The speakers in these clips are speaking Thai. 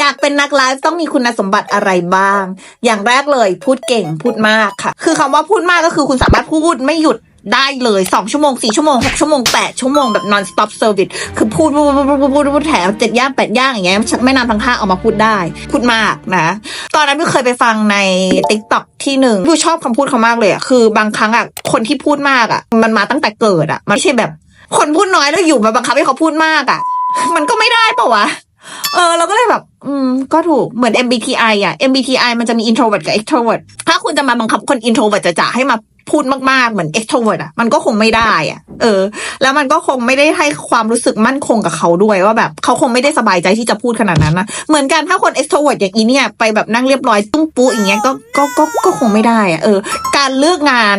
อยากเป็นนักไลฟ์ต้องมีคุณสมบัติอะไรบ้าง อย่างแรกเลยพูดเก่งพูดมากค่ะ คือคำว่าพูดมากก็คือคุณสามารถพูดไม่หยุดได้เลยสองชั่วโมงสี่ชั่วโมงหกชั่วโมงแปดชั่วโมง แบบ non stop service คือพูดพูดพูดพูดพูดพูดพูแถมเจ็ดย่างแปดย่างอย่างเงี้ยไม่นานทั้งห้าออกมาพูดได้ พูดมากนะ ตอนนั้นพี่เคยไปฟังใน t ิ k t o k ที่หนึ่งพี่ชอบคำพูดเขามากเลยอะคือบางครั้งอะคนที่พูดมากอะมันมาตั้งแต่เกิดอะมันไม่ใช่แบบ คนพูดน้อยแล้วอยู่มาบังคับให้เขาพูดมากอะมันก็ไม่ได้ปะวะ เออเราก็เลยแบบ อืม ก็ถูกเหมือน MBTI อะ MBTI มันจะมี introvert กับ extrovert ถ้าคุณจะมาบังคับคน introvert จะจะให้มาพูดมากๆ เหมือน extrovert อะ มันก็คงไม่ได้อะ เออ แล้วมันก็คงไม่ได้ให้ความรู้สึกมั่นคงกับเขาด้วยว่าแบบเขาคงไม่ได้สบายใจที่จะพูดขนาดนั้นนะ เหมือนกันถ้าคน extrovert อย่างอีเนี่ยไปแบบนั่งเรียบร้อยตุ้งปุ๊อย่างเงี้ยก็ก็ก็ก็คงไม่ได้อะ เออ การเลือกงาน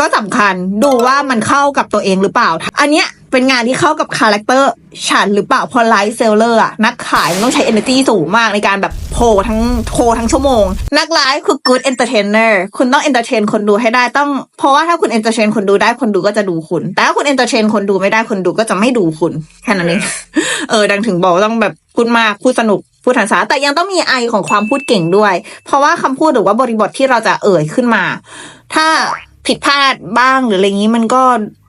ก็สำคัญดูว่ามันเข้ากับตัวเองหรือเปล่า อันเนี้ย เป็นงานที่เข้ากับคาแรคเตอร์ฉันหรือเปล่าพอไลฟ์เซลเลอร์อะนักขายมันต้องใช้ energy สูงมากในการแบบโพลทั้งโพลทั้งชั่วโมง นักไลฟ์คือ good entertainer คุณต้อง entertain คนดูให้ได้ต้อง เพราะว่าถ้าคุณ entertain คนดูได้คนดูก็จะดูคุณ แต่ถ้าคุณ entertain คนดูไม่ได้คนดูก็จะไม่ดูคุณแค่นั้นเองเออดังถึงบอกว่าต้องแบบพูดมากพูดสนุกพูดทันสาแต่ยังต้องมีไอของความพูดเก่งด้วย เพราะว่าคำพูดหรือว่าบริบทที่เราจะเอ่ยขึ้นมา ถ้า ผิดพลาดบ้างหรืออะไรอย่างนี้มันก็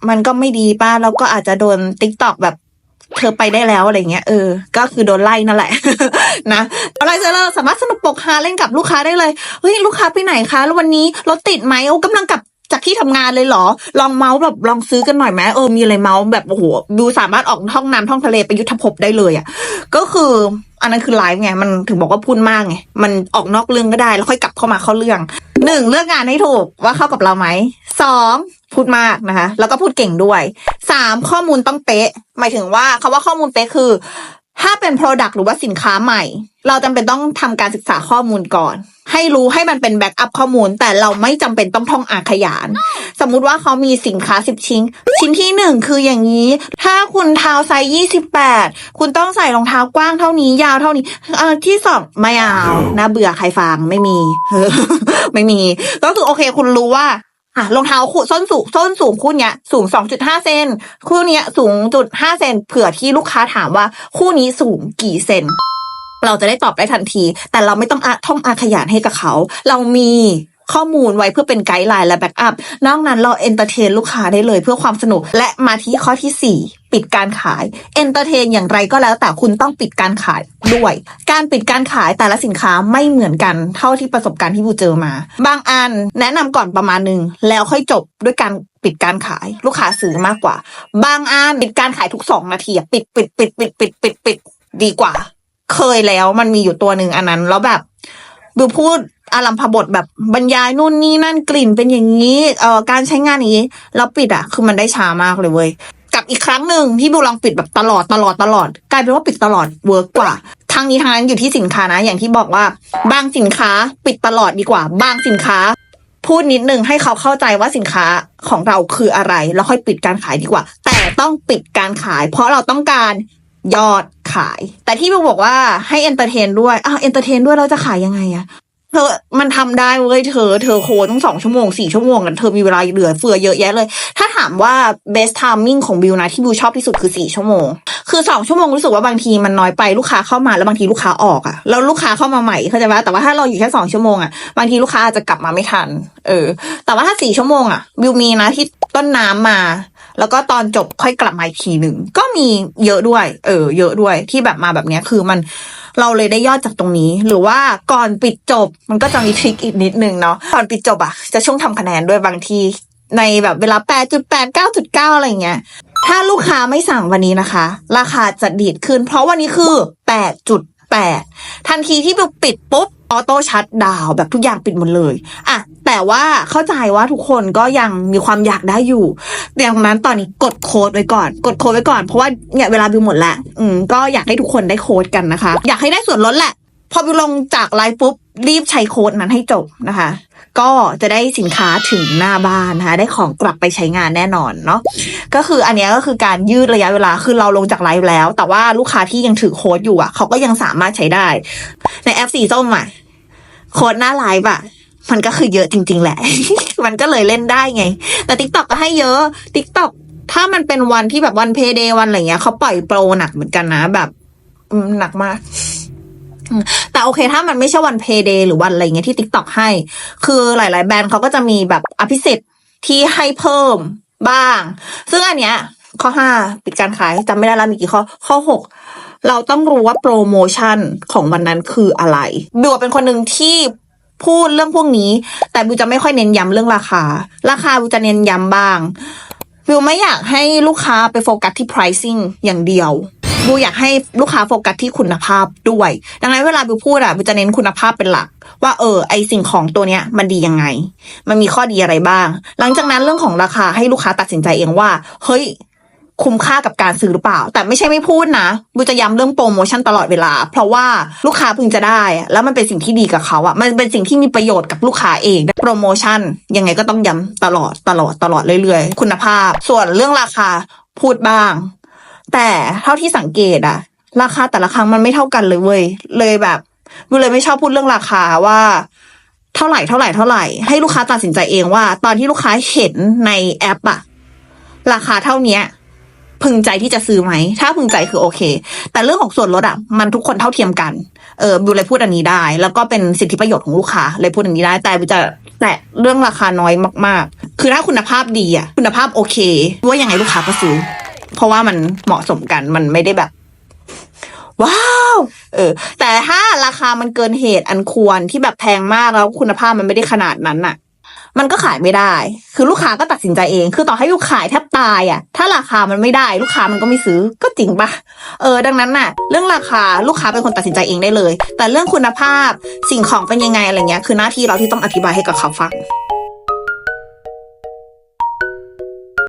มันก็ไม่ดีป้าแล้วก็อาจจะโดนติ๊กตอกแบบเธอไปได้แล้วอะไรเงี้ยเออ ก็คือโดนไล่นั่นแหละ นะไลฟ์เซลเลอร์สามารถสนุกปกฮาเล่นกับลูกค้าได้เลยเฮ้ยลูกค้าไปไหนคะ แล้ววันนี้รถติดไหมโอ้กำลังกลับจากที่ทำงานเลยเหรอ ลองเมาส์แบบลองซื้อกันหน่อยไหมเออมีอะไรเมาส์แบบโอ้โหดูสามารถออกท่องน้ำท่องทะเลไปยุทธภพได้เลยอะก็คือ อันนั้นคือไลฟ์ไงมันถึงบอกว่าพูดมากไงมันออกนอกเรื่องก็ได้ แล้วค่อยกลับเข้ามาเข้าเรื่องหนึ่งเลือกงานให้ถูกว่าเข้ากับเราไหมสองพูดมากนะคะ แล้วก็พูดเก่งด้วยสามข้อมูลต้องเป๊ะ หมายถึงว่าคาว่าข้อมูลเป๊ะคือ ถ้าเป็น Product หรือว่าสินค้าใหม่ เราจำเป็นต้องทำการศึกษาข้อมูลก่อน ให้รู้ให้มันเป็นแบ็กอัพข้อมูล แต่เราไม่จำเป็นต้องท่องอาขยาน สมมุติว่าเขามีสินค้าสิบชิ้น ชิ้นที่หนึ่งคืออย่างนี้ ถ้าคุณเท้าไซส์ยี่สิบแปดคุณต้องใส่รองเท้ากว้างเท่านี้ยาวเท่านี้เออที่สองไม่เอานะเบื่อใครฟังไม่มี ไม่มี ก็คือโอเค คุณรู้ว่า อะรองเท้าคู่ส้นสูงส้นสูงคู่เนี้ยสูง2.5เซนคู่เนี้ยสูงจุด5เซนเผื่อที่ลูกค้าถามว่าคู่นี้สูงกี่เซนเราจะได้ตอบได้ทันที แต่เราไม่ต้องอะท่องอาขยานให้กับเขา เรามี ข้อมูลไว้เพื่อเป็นไกด์ไลน์และแบ็กอัพนอกนั้นเราเอนเตอร์เทนลูกค้าได้เลยเพื่อความสนุก และมาที่ข้อที่ 4ปิดการขายเอนเตอร์เทนอย่างไรก็แล้วแต่คุณต้องปิดการขายด้วย การปิดการขายแต่ละสินค้าไม่เหมือนกันเท่าที่ประสบการณ์ที่บูเจอมา บางอันแนะนำก่อนประมาณหนึ่งแล้วค่อยจบด้วยการปิดการขาย ลูกค้าซื้อมากกว่า บางอันปิดการขายทุกสองนาทีปิดปิดปิดปิดปิดปิดปิดดีกว่า เคยแล้วมันมีอยู่ตัวหนึ่งอันนั้นแล้วแบบ บูพูดอารัมพบทแบบบรรยายนู่นนี่นั่นกลิ่นเป็นอย่างนี้เอ่อการใช้งานอย่างนี้แล้วปิดอะ คือมันได้ช้ามากเลยเว้ยกับอีกครั้งหนึ่งที่บูลองปิดแบบตลอดตลอดตลอด กลายเป็นว่าปิดตลอดเวิร์กกว่าทางนี้ทางนั้นอยู่ที่สินค้านะ อย่างที่บอกว่า บางสินค้าปิดตลอดดีกว่า บางสินค้า พูดนิดนึงให้เขาเข้าใจว่าสินค้าของเราคืออะไร แล้วค่อยปิดการขายดีกว่า แต่ต้องปิดการขาย เพราะเราต้องการยอด ขาย แต่ที่บูบอกว่าให้เอนเตอร์เทนด้วยอ้าวเอนเตอร์เทนด้วยเราจะขายยังไงอะเธอ มันทำได้เว้ย เธอ เธอโค้ดต้องสองชั่วโมงสี่ชั่วโมงกัน เธอมีเวลาเหลือเฟือเยอะแยะเลย ถ้าถามว่า best timing ของบิวนะที่บิวชอบที่สุดคือสี่ชั่วโมง คือสองชั่วโมงรู้สึกว่าบางทีมันน้อยไปลูกค้าเข้ามาแล้วบางทีลูกค้าออกอะแล้วลูกค้าเข้ามาใหม่เข้าใจไหมแต่ว่าถ้าเราอยู่แค่สองชั่วโมงอะบางทีลูกค้าอาจจะกลับมาไม่ทัน เออ แต่ว่าถ้าสี่ชั่วโมงอะบิวมีนะที่ต้นน้ำมา แล้วก็ตอนจบค่อยกลับมาอีกทีหนึ่งก็มีเยอะด้วย เออ เยอะด้วยที่แบบมาแบบเนี้ยคือมันเราเลยได้ยอดจากตรงนี้ หรือว่าก่อนปิดจบมันก็จะมีทริคอีกนิดนึงเนาะก่อนปิดจบอะจะช่วงทำคะแนนด้วยบางทีในแบบเวลา 8.8 9.9 อะไรเงี้ย ถ้าลูกค้าไม่สั่งวันนี้นะคะ ราคาจะดีดขึ้น เพราะวันนี้คือ 8.8 ทันทีที่ปิดปุ๊บ ออโต้ชัดดาวแบบทุกอย่างปิดหมดเลย อะ แต่ว่าเข้าใจว่าทุกคนก็ยังมีความอยากได้อยู่ดังนั้นตอนนี้กดโค้ดไว้ก่อน กดโค้ดไว้ก่อนเพราะว่าเนี่ยเวลาบิวหมดแล้วอืมก็อยากให้ทุกคนได้โค้ดกันนะคะ อยากให้ได้ส่วนลดแหละ พอบิวลงจากไลฟ์ปุ๊บรีบใช้โค้ดนั้นให้จบนะคะ ก็จะได้สินค้าถึงหน้าบ้านนะคะ ได้ของกลับไปใช้งานแน่นอนเนาะก็คืออันนี้ก็คือการยืดระยะเวลาคือเราลงจากไลฟ์แล้ว แต่ว่าลูกค้าที่ยังถือโค้ดอยู่อะเขาก็ยังสามารถใช้ได้ ในแอปสีส้มอะโค้ดหน้าไลฟ์อะ มันก็คือเยอะจริง ๆ แหละ มันก็เลยเล่นได้ไง แต่ t ิ k t o k ก็ให้เยอะ t ิ k t o k ถ้ามันเป็นวันที่แบบวันเพย์เดย์วันอะไรเงี้ยเขาปล่อยโปรหนักเหมือนกันนะ แบบหนักมาก แต่โอเคถ้ามันไม่ใช่วันเพย์เดย์หรือวันอะไรเงี้ยที่ t ิ k t o k ให้ คือหลาย ๆ แบรนด์เขาก็จะมีแบบอภิสิทธิ์ที่ให้เพิ่มบ้าง ซึ่งอันเนี้ย ข้อห้าปิดการขายจำไม่ได้แล้วมีกี่ข้อ ข้อหกเราต้องรู้ว่าโปรโมชั่นของวันนั้นคืออะไรบิวเป็นคนหนึ่งที่ พูดเรื่องพวกนี้ แต่บิวจะไม่ค่อยเน้นย้ำเรื่องราคา ราคาบิวจะเน้นย้ำบ้างบิวไม่อยากให้ลูกค้าไปโฟกัสที่ pricing อย่างเดียวบิวอยากให้ลูกค้าโฟกัสที่คุณภาพด้วย ดังนั้นเวลาบิวพูดอะบิวจะเน้นคุณภาพเป็นหลัก ว่าเออไอสิ่งของตัวเนี้ยมันดียังไง มันมีข้อดีอะไรบ้าง หลังจากนั้นเรื่องของราคาให้ลูกค้าตัดสินใจเองว่า เฮ้ย คุ้มค่ากับการซื้อหรือเปล่า แต่ไม่ใช่ไม่พูดนะบิจะย้ำเรื่องโปรโมชั่นตลอดเวลา เพราะว่าลูกค้าพึงจะได้ แล้วมันเป็นสิ่งที่ดีกับเขาอะมันเป็นสิ่งที่มีประโยชน์กับลูกค้าเองโปรโมชั่นยังไงก็ต้องย้ำตลอดตลอดตลอดเรื่อยๆ คุณภาพ ส่วนเรื่องราคาพูดบ้าง แต่เท่าที่สังเกตอะราคาแต่ละครั้งมันไม่เท่ากันเลยเว้ยเลยแบบบิเลยไม่ชอบพูดเรื่องราคาว่าเท่าไหร่เท่าไหร่เท่าไหร่ ให้ลูกค้าตัดสินใจเองว่า ตอนที่ลูกค้าเห็นในแอปอะราคาเท่าเนี้ย พึงใจที่จะซื้อไหม ถ้าพึงใจคือโอเค แต่เรื่องของส่วนลดอะมันทุกคนเท่าเทียมกันเออบิวเลยพูดอันนี้ได้ แล้วก็เป็นสิทธิประโยชน์ของลูกค้าเลยพูดอันนี้ได้ แต่บิวจะแตะเรื่องราคาน้อยมาก ๆ คือถ้าคุณภาพดีอะคุณภาพโอเคว่ายังไงลูกค้าก็ซื้อเพราะว่ามันเหมาะสมกันมันไม่ได้แบบ ว้าวเออ แต่ถ้าราคามันเกินเหตุอันควรที่แบบแพงมากแล้วคุณภาพมันไม่ได้ขนาดนั้นน่ะ มันก็ขายไม่ได้ คือลูกค้าก็ตัดสินใจเอง คือต่อให้ลูกขายแทบตายอะ ถ้าราคามันไม่ได้ลูกค้ามันก็ไม่ซื้อ ก็จริงปะเออ ดังนั้นน่ะ เรื่องราคาลูกค้าเป็นคนตัดสินใจเองได้เลย แต่เรื่องคุณภาพสิ่งของเป็นยังไงอะไรเงี้ย คือหน้าที่เราที่ต้องอธิบายให้กับเขาฟัง